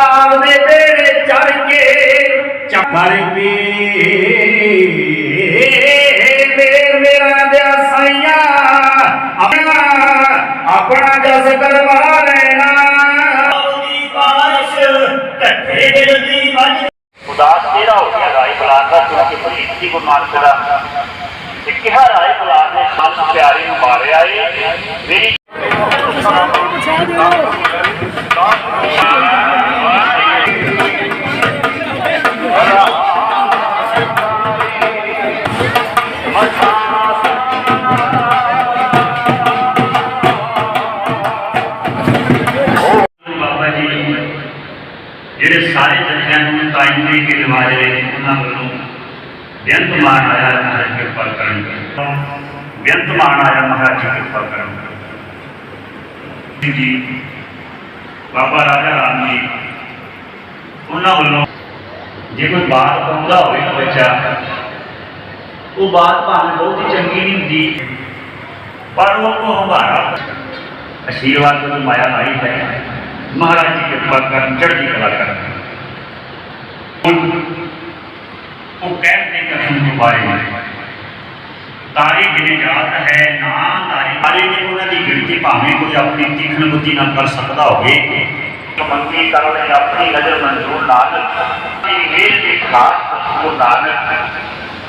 ਕਾਲ ਦੇ ਤੇਰੇ ਚੜ ਕੇ ਚੱਕਰ ਪੀ ਮੇਰਾ ਦਿਆ ਸਾਈਆ ਆਪਣਾ ਆਪਣਾ ਜਸ ਕਰਵਾ ਲੈਣਾ। ਦੀ ਬਾਰਿਸ਼ ਧੱਕੇ ਦਿਲ ਦੀ ਵੱਜ ਉਦਾਸ ਤੇਰਾ ਹੋ ਗਿਆ ਰਾਈ ਬਲਾਕ ਦਾ ਜੋ ਕਿ ਪ੍ਰੀਤ ਦੀ ਗੁਰਨਾਨਕ ਦਾ? ਤੇ ਕਿਹਾ ਰਾਏ ਬਲਾਕ ਨੇ ਸੰਤ ਪਿਆਰੇ ਨੂੰ ਮਾਰਿਆ ਏ। ਮੇਰੀ ਜਥਿਆਂ ਕੇ ਨਿਵਾਜ ਉਹਨਾਂ ਵੱਲੋਂ ਬੇਅੰਤ ਮਾਣ ਆਇਆ ਮਹਾਰਾਜ ਕਿਰਪਾ ਕਰਨ ਬੇਅੰਤ ਮਾਣ ਆਇਆ ਮਹਾਰਾਜ ਕਿਰਪਾ ਕਰਨ ਜੀ, ਬਾਬਾ ਰਾਜਾ ਰਾਮ ਜੀ, ਉਹਨਾਂ ਵੱਲੋਂ ਜੇ ਕੋਈ ਬਾਤ ਪਾਉਂਦਾ ਹੋਵੇ ਨਾ ਬੱਚਾ, ਉਹ ਬਾਤ ਭਾਵੇਂ ਬਹੁਤ ਹੀ ਚੰਗੀ ਨਹੀਂ ਹੁੰਦੀ, ਪਰ ਉਹ ਕੋ ਹਮਾਰਾ ਆਸ਼ੀਰਵਾਦ ਤੋਂ ਮਾਇਆ ਆਈ ਹੈ। ਮਹਾਰਾਜ ਜੀ ਕਿਰਪਾ ਕਰਨ, ਚੜ੍ਹਦੀ ਕਲਾ ਕਰਨ। ਹੁਣ ਉਹ ਕਹਿੰਦੇ ਕਥਨ ਤੋਂ ਬਾਰੇ ਤਾਰੀ ਗਿਣੇ ਜਾਤ ਹੈ, ਨਾ ਤਾਰੀ। ਤਾਰੀ ਦੀ ਉਹਨਾਂ ਦੀ ਗਿਣਤੀ ਭਾਵੇਂ ਕੋਈ ਆਪਣੀ ਤੀਖਣ ਬੁੱਧੀ ਨਾਲ ਕਰ ਸਕਦਾ ਹੋਵੇ ਕਿ ਮੰਗੀ ਕਰਨ ਲਈ ਆਪਣੀ ਨਜ਼ਰ ਮਨਜ਼ੂਰ ਨਾਨਕ ਇਹ ਵੇਲ ਦੇ ਖਾਸ ਉਹ ਨਾਨਕ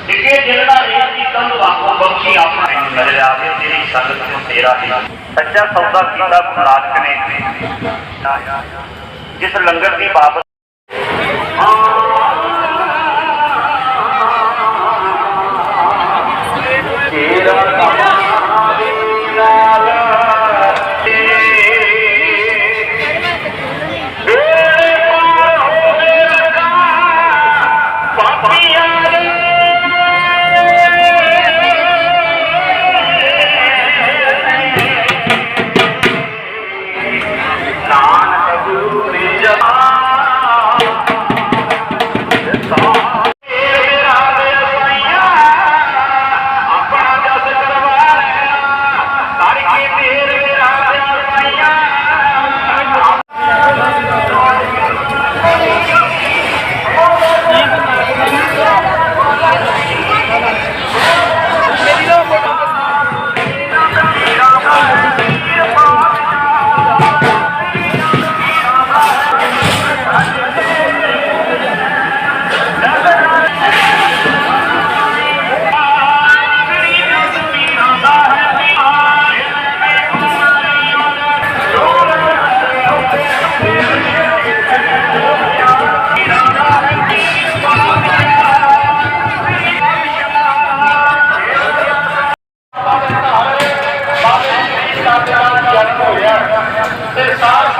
ਜਿੱਕੇ ਦਿਲ ਦਾ ਰੇਤ ਦੀ ਕੰਧ ਵਾਂਗੂ ਬਖਸ਼ੀ ਆਪਣੇ ਨੂੰ ਨਜ਼ਰ ਆਵੇ, ਤੇਰੀ ਸੰਗਤ ਨੂੰ ਤੇਰਾ ਹੀ ਸੱਚਾ ਸੌਦਾ ਕੀਤਾ ਗੁਰੂ ਨਾਨਕ ਨੇ। ਜਿਸ ਲੰਗਰ ਦੀ ਬਾਬਤ ਤੇਰਾ ਤੇ ਸਾਰ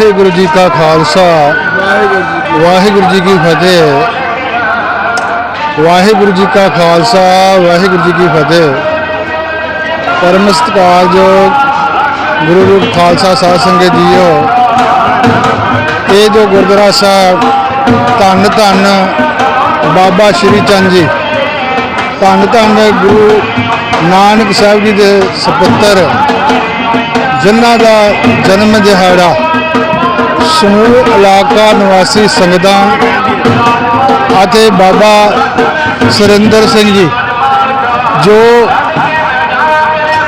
ਵਾਹਿਗੁਰੂ ਜੀ ਕਾ ਖਾਲਸਾ। ਵਾਹਿਗੁਰੂ ਜੀ ਕੀ ਫਤਿਹ। ਵਾਹਿਗੁਰੂ ਜੀ ਕਾ ਖਾਲਸਾ, ਵਾਹਿਗੁਰੂ ਜੀ ਕੀ ਫਤਿਹ। ਪਰਮ ਸਤਿਕਾਰਯੋਗ ਗੁਰੂ ਰੂਪ ਖਾਲਸਾ ਸਾਧ ਸੰਗਤ ਜੀਓ, ਇਹ ਜੋ ਗੁਰਦੁਆਰਾ ਸਾਹਿਬ, ਧੰਨ ਧੰਨ ਬਾਬਾ ਸ਼੍ਰੀ ਚੰਦ ਜੀ, ਧੰਨ ਧੰਨ ਗੁਰੂ ਨਾਨਕ ਸਾਹਿਬ ਜੀ ਦੇ ਸਪੁੱਤਰ, ਜਿਨ੍ਹਾਂ ਦਾ ਜਨਮ ਦਿਹਾੜਾ ਸਮੂਹ ਇਲਾਕਾ ਨਿਵਾਸੀ ਸੰਗਤਾਂ ਅਤੇ ਬਾਬਾ ਸੁਰਿੰਦਰ ਸਿੰਘ ਜੀ, ਜੋ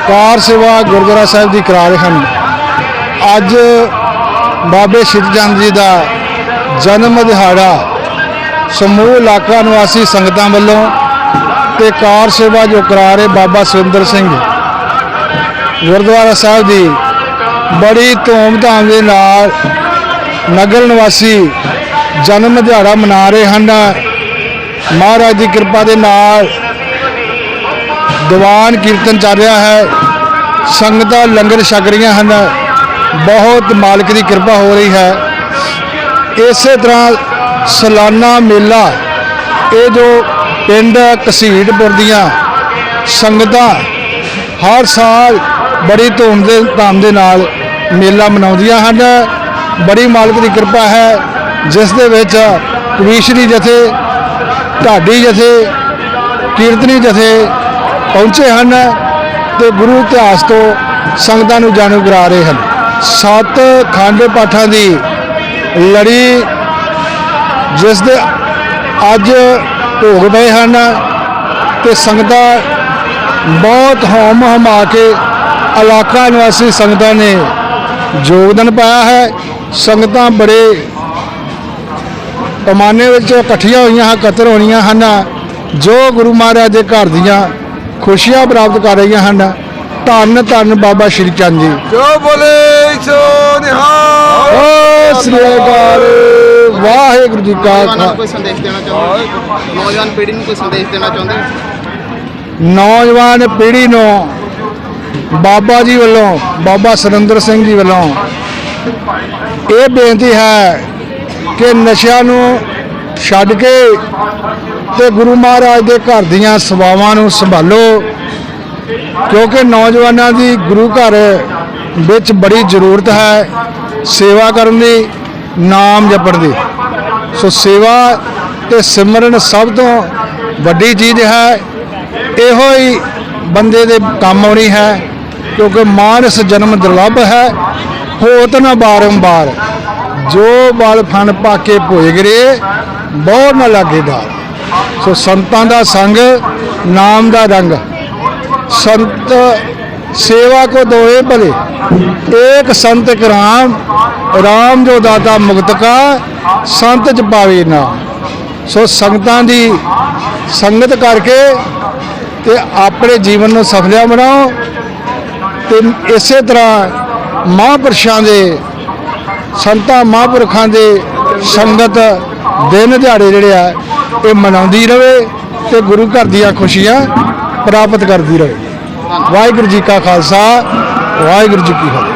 ਕਾਰ ਸੇਵਾ ਗੁਰਦੁਆਰਾ ਸਾਹਿਬ ਦੀ ਕਰਾ ਰਹੇ ਹਨ। ਅੱਜ ਬਾਬੇ ਸ਼ਿਵਚੰਦ ਜੀ ਦਾ ਜਨਮ ਦਿਹਾੜਾ ਸਮੂਹ ਇਲਾਕਾ ਨਿਵਾਸੀ ਸੰਗਤਾਂ ਵੱਲੋਂ ਤੇ ਕਾਰ ਸੇਵਾ ਜੋ ਕਰਾ ਰਹੇ ਬਾਬਾ ਸੁਰਿੰਦਰ ਸਿੰਘ ਗੁਰਦੁਆਰਾ ਸਾਹਿਬ ਦੀ ਬੜੀ ਧੂਮਧਾਮ ਦੇ ਨਾਲ ਨਗਰ ਨਿਵਾਸੀ ਜਨਮ ਦਿਹਾੜਾ ਮਨਾ ਰਹੇ ਹਨ। ਮਹਾਰਾਜ ਦੀ ਕਿਰਪਾ ਦੇ ਨਾਲ ਦੀਵਾਨ ਕੀਰਤਨ ਚੱਲ ਰਿਹਾ ਹੈ। ਸੰਗਤਾਂ ਲੰਗਰ ਛਕ ਰਹੀਆਂ ਹਨ। ਬਹੁਤ ਮਾਲਕ ਦੀ ਕਿਰਪਾ ਹੋ ਰਹੀ ਹੈ। ਇਸੇ ਤਰ੍ਹਾਂ ਸਾਲਾਨਾ ਮੇਲਾ, ਇਹ ਜੋ ਪਿੰਡ ਕਸੀੜਪੁਰ ਦੀਆਂ ਸੰਗਤਾਂ ਹਰ ਸਾਲ ਬੜੀ ਧੂਮ ਦੇ ਧਾਮ ਦੇ ਨਾਲ ਮੇਲਾ ਮਨਾਉਂਦੀਆਂ ਹਨ। ਬੜੀ ਮਾਲਕ ਦੀ ਕਿਰਪਾ ਹੈ, ਜਿਸ ਦੇ ਵਿੱਚ ਕਵੀਸ਼ਰੀ ਜਥੇ, ਢਾਡੀ ਜਥੇ, ਕੀਰਤਨੀ ਜਥੇ ਪਹੁੰਚੇ ਹਨ ਤੇ ਗੁਰੂ ਇਤਿਹਾਸ ਤੋਂ ਸੰਗਤਾਂ ਨੂੰ ਜਾਣੂ ਕਰਾ ਰਹੇ ਹਨ। ਸੱਤ ਖੰਡ ਪਾਠਾਂ ਦੀ ਲੜੀ, ਜਿਸ ਦੇ ਅੱਜ ਭੋਗ ਪਏ ਹਨ ਤੇ ਸੰਗਤਾਂ ਬਹੁਤ ਹੌਮ ਹਮਾ ਕੇ ਇਲਾਕਾ ਨਿਵਾਸੀ ਸੰਗਤਾਂ ਨੇ ਯੋਗਦਾਨ ਪਾਇਆ ਹੈ। ਸੰਗਤਾਂ ਬੜੇ ਪੈਮਾਨੇ ਵਿੱਚ ਇਕੱਠੀਆਂ ਹੋਈਆਂ ਹਨ ਇਕੱਤਰ ਹੋਣੀਆਂ ਹਨ। ਜੋ ਗੁਰੂ ਮਹਾਰਾਜ ਦੇ ਘਰ ਦੀਆਂ ਖੁਸ਼ੀਆਂ ਪ੍ਰਾਪਤ ਕਰ ਰਹੀਆਂ ਹਨ ਧੰਨ ਧੰਨ ਬਾਬਾ ਸ਼੍ਰੀ ਚੰਦ ਜੀ। ਜੋ ਬੋਲੇ ਸੋ ਨਿਹਾਲ। ਓ ਸ੍ਰੀ ਅਕਾਲ। ਵਾਹਿਗੁਰੂ ਜੀ ਕਾ ਖਾਲਸਾ ਕੋਈ ਸੰਦੇਸ਼ ਦੇਣਾ ਚਾਹੁੰਦੇ? ਨੌਜਵਾਨ ਪੀੜ੍ਹੀ ਨੂੰ ਕੋਈ ਸੰਦੇਸ਼ ਦੇਣਾ ਚਾਹੁੰਦੇ? ਨੌਜਵਾਨ ਪੀੜ੍ਹੀ ਨੂੰ ਬਾਬਾ ਜੀ ਵੱਲੋਂ ਬਾਬਾ ਸੁਰਿੰਦਰ ਸਿੰਘ ਜੀ ਵੱਲੋਂ ਇਹ ਬੇਨਤੀ ਹੈ ਕਿ ਨਸ਼ਿਆਂ ਨੂੰ ਛੱਡ ਕੇ ਤੇ ਗੁਰੂ ਮਹਾਰਾਜ ਦੇ ਘਰ ਦੀਆਂ ਸੇਵਾਵਾਂ ਨੂੰ ਸੰਭਾਲੋ, ਕਿਉਂਕਿ ਨੌਜਵਾਨਾਂ ਦੀ ਗੁਰੂ ਘਰ ਵਿੱਚ ਬੜੀ ਜ਼ਰੂਰਤ ਹੈ ਸੇਵਾ ਕਰਨ ਦੀ, ਨਾਮ ਜਪਣ ਦੀ। ਸੋ ਸੇਵਾ ਤੇ ਸਿਮਰਨ ਸਭ ਤੋਂ ਵੱਡੀ ਚੀਜ਼ ਹੈ। ਇਹੋ ਹੀ ਬੰਦੇ ਦੇ ਕੰਮ ਆਉਣੀ ਹੈ, ਕਿਉਂਕਿ ਮਾਨਸ ਜਨਮ ਦੁਰਲਭ ਹੈ। ਹੋਤ ਨਾ ਬਾਰੰਬਾਰ। ਜੋ ਬਲ ਫਨ ਪਾ ਪਾਕੇ ਭੋਇਗਰੇ ਬਹੁਤ ਨਾ ਲੱਗੇਦਾ ਸੋ ਸੰਤਾਂ ਦਾ ਸੰਗ, ਨਾਮ ਦਾ ਰੰਗ। ਸੰਤ ਸੇਵਾ ਕੋ ਦੋਏ ਭਲੇ। ਇੱਕ ਸੰਤ ਕਰਾਮ, ਰਾਮ ਜੋ ਦਾਤਾ ਮੁਕਤ ਕਾ, ਸੰਤ ਚ ਪਾਵੇ ਨਾ। ਸੋ ਸੰਗਤਾਂ ਦੀ ਸੰਗਤ ਕਰਕੇ ਤੇ ਆਪਣੇ ਜੀਵਨ ਨੂੰ ਸਫਲਿਆ ਬਣਾਓ ਤੇ ਇਸੇ ਤਰ੍ਹਾਂ ਮਹਾਂਪੁਰਸ਼ਾਂ ਦੇ, ਸੰਤਾਂ ਮਹਾਂਪੁਰਖਾਂ ਦੇ ਸੰਗਤ ਦਿਨ ਦਿਹਾੜੇ ਜਿਹੜੇ ਆ, ਇਹ ਮਨਾਉਂਦੀ ਰਹੇ ਤੇ ਗੁਰੂ ਘਰ ਦੀਆਂ ਖੁਸ਼ੀਆਂ ਪ੍ਰਾਪਤ ਕਰਦੀ ਰਹੇ ਵਾਹਿਗੁਰੂ ਜੀ ਕਾ ਖਾਲਸਾ, ਵਾਹਿਗੁਰੂ ਜੀ ਕੀ ਫਤਿਹ।